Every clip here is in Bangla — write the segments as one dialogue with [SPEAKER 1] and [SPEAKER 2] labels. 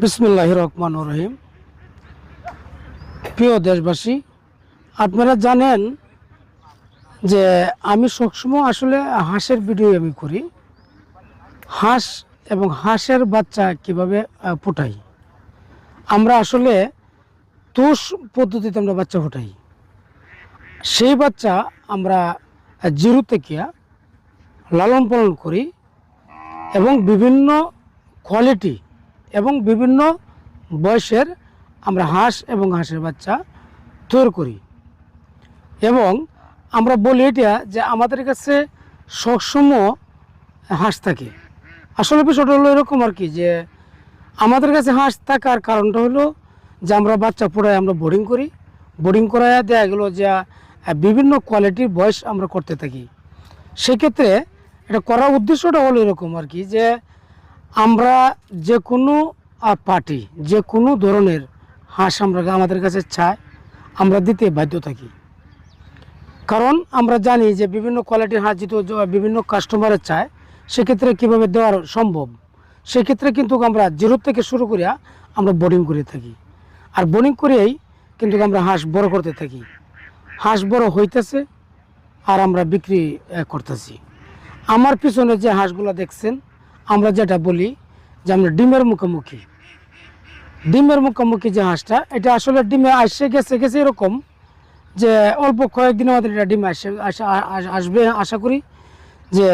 [SPEAKER 1] বিসমুল্লাহ রহমান রহিম। প্রিয় দেশবাসী, আপনারা জানেন যে আমি সবসময় আসলে হাঁসের ভিডিও আমি করি। হাঁস এবং হাঁসের বাচ্চা কীভাবে ফোটাই। আমরা আসলে তুষ পদ্ধতিতে আমরা বাচ্চা ফোটাই। সেই বাচ্চা আমরা জিরো থেকে লালন পালন করি এবং বিভিন্ন কোয়ালিটি এবং বিভিন্ন বয়সের আমরা হাঁস এবং হাঁসের বাচ্চা তৈরি করি। এবং আমরা বলি এটা যে আমাদের কাছে সবসময় হাঁস থাকে। আসলে বিষয়টা হলো এরকম আর কি যে আমাদের কাছে হাঁস থাকার কারণটা হলো যে আমরা বাচ্চা পড়ায় আমরা বোর্ডিং করি। বোর্ডিং করায় দেওয়া গেলো যে বিভিন্ন কোয়ালিটির বয়স আমরা করতে থাকি। সেক্ষেত্রে এটা করার উদ্দেশ্যটা হলো এরকম আর কি যে আমরা যে কোনো পার্টি, যে কোনো ধরনের হাঁস আমরা আমাদের কাছে চাই, আমরা দিতে বাধ্য থাকি। কারণ আমরা জানি যে বিভিন্ন কোয়ালিটির হাঁস যেহেতু বিভিন্ন কাস্টমারের চায়, সেক্ষেত্রে কীভাবে দেওয়ার সম্ভব? সেক্ষেত্রে কিন্তু আমরা জিরো থেকে শুরু করিয়া আমরা বোর্ডিং করে থাকি। আর বোর্ডিং করেই কিন্তু আমরা হাঁস বড় করতে থাকি। হাঁস বড় হইতেছে আর আমরা বিক্রি করতেছি। আমার পিছনে যে হাঁসগুলো দেখছেন আমরা যেটা বলি যে আমরা ডিমের মুখোমুখি। ডিমের মুখোমুখি যে হাঁসটা, এটা আসলে ডিমে আসে গেছে গেছে এরকম যে অল্প কয়েকদিনের মধ্যে এটা ডিমে আসে আসবে, আশা করি যে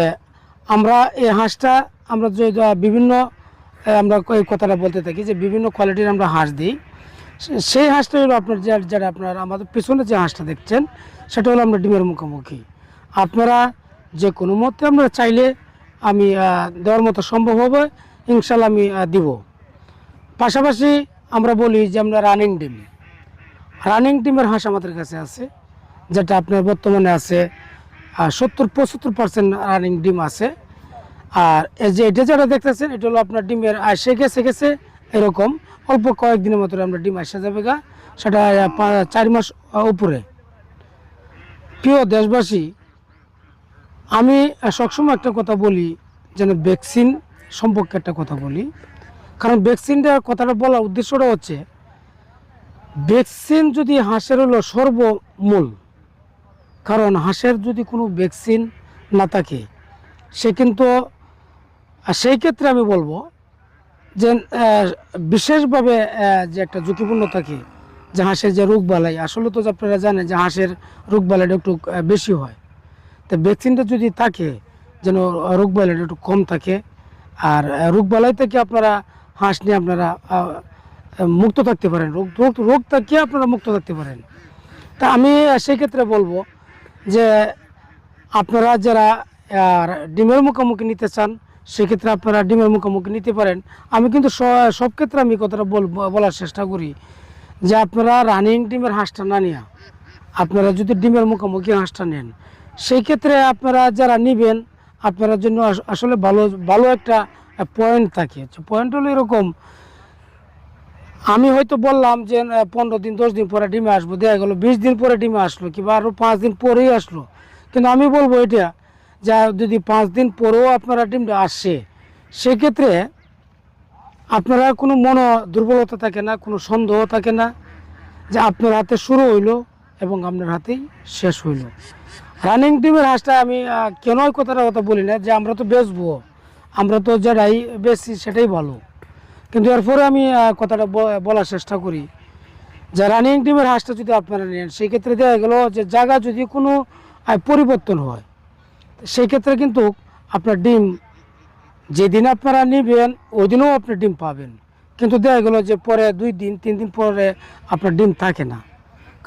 [SPEAKER 1] আমরা এই হাঁসটা, আমরা যে যে বিভিন্ন আমরা এই কথাটা বলতে থাকি যে বিভিন্ন কোয়ালিটির আমরা হাঁস দিই। সেই হাঁসটা হলো আপনার যারা আপনার আমাদের পিছনে যে হাঁসটা দেখছেন, সেটা হলো আমরা ডিমের মুখোমুখি। আপনারা যে কোনো মতে আমরা চাইলে আমি দেওয়ার মতো সম্ভব হবে ইনশাল্লাহ আমি দিব। পাশাপাশি আমরা বলি যে আমরা রানিং ডিম রানিং ডিমের হাঁস আমাদের কাছে আছে, যেটা আপনার বর্তমানে আছে সত্তর পঁচাত্তর পার্সেন্ট রানিং ডিম আছে। আর এই যে এটা যেটা দেখতেছেন, এটা হলো আপনার ডিমের আসে গেছে গেছে, এরকম। অল্প কয়েকদিনের মতো আমরা ডিম আসে যাবে গা। সেটা চার মাস উপরে। প্রিয় দেশবাসী আমি সবসময় একটা কথা বলি, যেন ভ্যাকসিন সম্পর্কে একটা কথা বলি। কারণ ভ্যাকসিনটা কথাটা বলার উদ্দেশ্যটা হচ্ছে ভ্যাকসিন যদি হাঁসের হলো সর্বমূল, কারণ হাঁসের যদি কোনো ভ্যাকসিন না থাকে, সে কিন্তু সেই ক্ষেত্রে আমি বলব যে বিশেষভাবে যে একটা ঝুঁকিপূর্ণ থাকে, যে হাঁসের যে রোগ বালাই, আসলে তো আপনারা জানেন যে হাঁসের রোগ বালাইটা একটু বেশি হয়। তো ভ্যাকসিনটা যদি থাকে, যেন রোগ বালাইটা একটু কম থাকে, আর রোগ বালাই থেকে আপনারা হাঁস নিয়ে আপনারা মুক্ত থাকতে পারেন। রোগ রোগ রোগ থেকে আপনারা মুক্ত থাকতে পারেন। তা আমি সেক্ষেত্রে বলব যে, আপনারা যারা ডিমের মুখোমুখি নিতে চান, সেক্ষেত্রে আপনারা ডিমের মুখোমুখি নিতে পারেন। আমি কিন্তু সব ক্ষেত্রে আমি কথাটা বল, বলার চেষ্টা করি যে, আপনারা রানিং ডিমের হাঁসটা না নিয়ে, আপনারা যদি ডিমের মুখোমুখি হাঁসটা নেন সেই ক্ষেত্রে আপনারা যারা নেবেন, আপনার জন্য আস- আসলে ভালো ভালো একটা পয়েন্ট থাকে। পয়েন্ট হলো এরকম, আমি হয়তো বললাম যে পনেরো দিন, দশ দিন পরে ডিমে আসব, দেখা গেলো বিশ দিন পরে ডিমে আসলো, কিংবা আরও পাঁচ দিন পরেই আসলো। কিন্তু আমি বলব এটা, যে যদি পাঁচ দিন পরেও আপনারা ডিমটা আসে, সেক্ষেত্রে আপনারা কোনো মনো দুর্বলতা থাকে না, কোনো সন্দেহ থাকে না, যে আপনার হাতে শুরু হইল এবং আপনার হাতেই শেষ হইল। রানিং টিমের হাঁসটা আমি কেন কথাটা কথা বলি না, যে আমরা তো বেচবো, আমরা তো যেটাই বেশি সেটাই ভালো। কিন্তু এরপরে আমি কথাটা বলার চেষ্টা করি, যে রানিং টিমের হাঁসটা যদি আপনারা নেন, সেই ক্ষেত্রে দেখা গেল যে জায়গা যদি কোনো পরিবর্তন হয়, সেই ক্ষেত্রে কিন্তু আপনার ডিম, যেদিন আপনারা নেবেন ওই দিনও আপনি ডিম পাবেন। কিন্তু দেখা গেলো যে পরে দুই দিন, তিন দিন পরে আপনার ডিম থাকে না।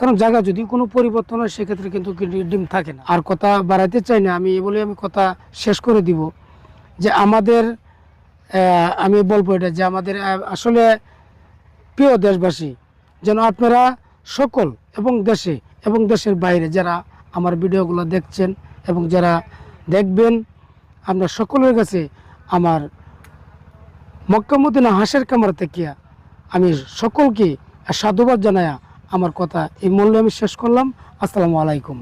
[SPEAKER 1] কারণ জায়গা যদি কোনো পরিবর্তন হয়, সেক্ষেত্রে কিন্তু ডিম থাকে না। আর কথা বাড়াইতে চাই না, আমি এই বলে আমি কথা শেষ করে দিব যে আমাদের আমি বলব এটা যে আমাদের আসলে প্রিয় দেশবাসী, যেন আপনারা সকল এবং দেশে এবং দেশের বাইরে যারা আমার ভিডিওগুলো দেখছেন এবং যারা দেখবেন, আমরা সকলের কাছে আমার মক্কামুদ্দিনা হাঁসের কামার থেকে আমি সকলকে সাধুবাদ জানায়া আমার কথা এই মূল্য আমি শেষ করলাম। আসসালামু আলাইকুম।